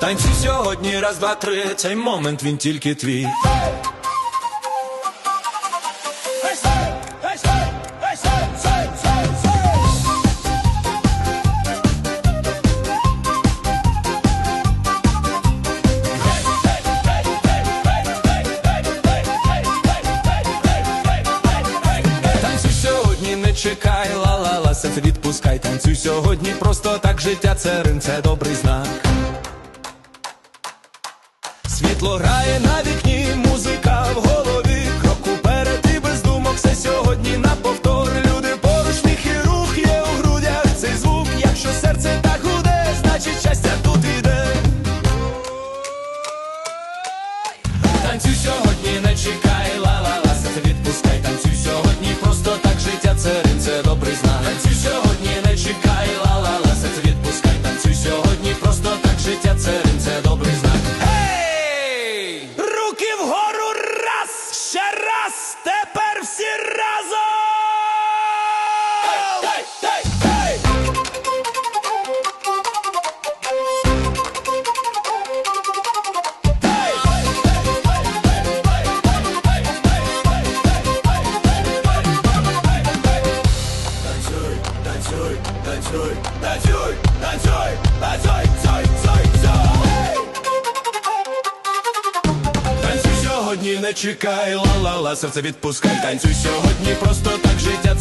Танцюй сьогодні, раз, два, три, цей момент він тільки твій. Танцюй сьогодні, не чекай, ла-ла-ла, серце відпускай, танцюй сьогодні, просто так життя це рим, це добрий знак. Світло грає на раз, тепер всі разом! Ей, ей, ей, ей! Танцюй, танцюй, танцюй, танцюй, танцюй, танцюй, цой, не чекай, ла-ла-ла, серце відпускай. Танцюй сьогодні, просто так життя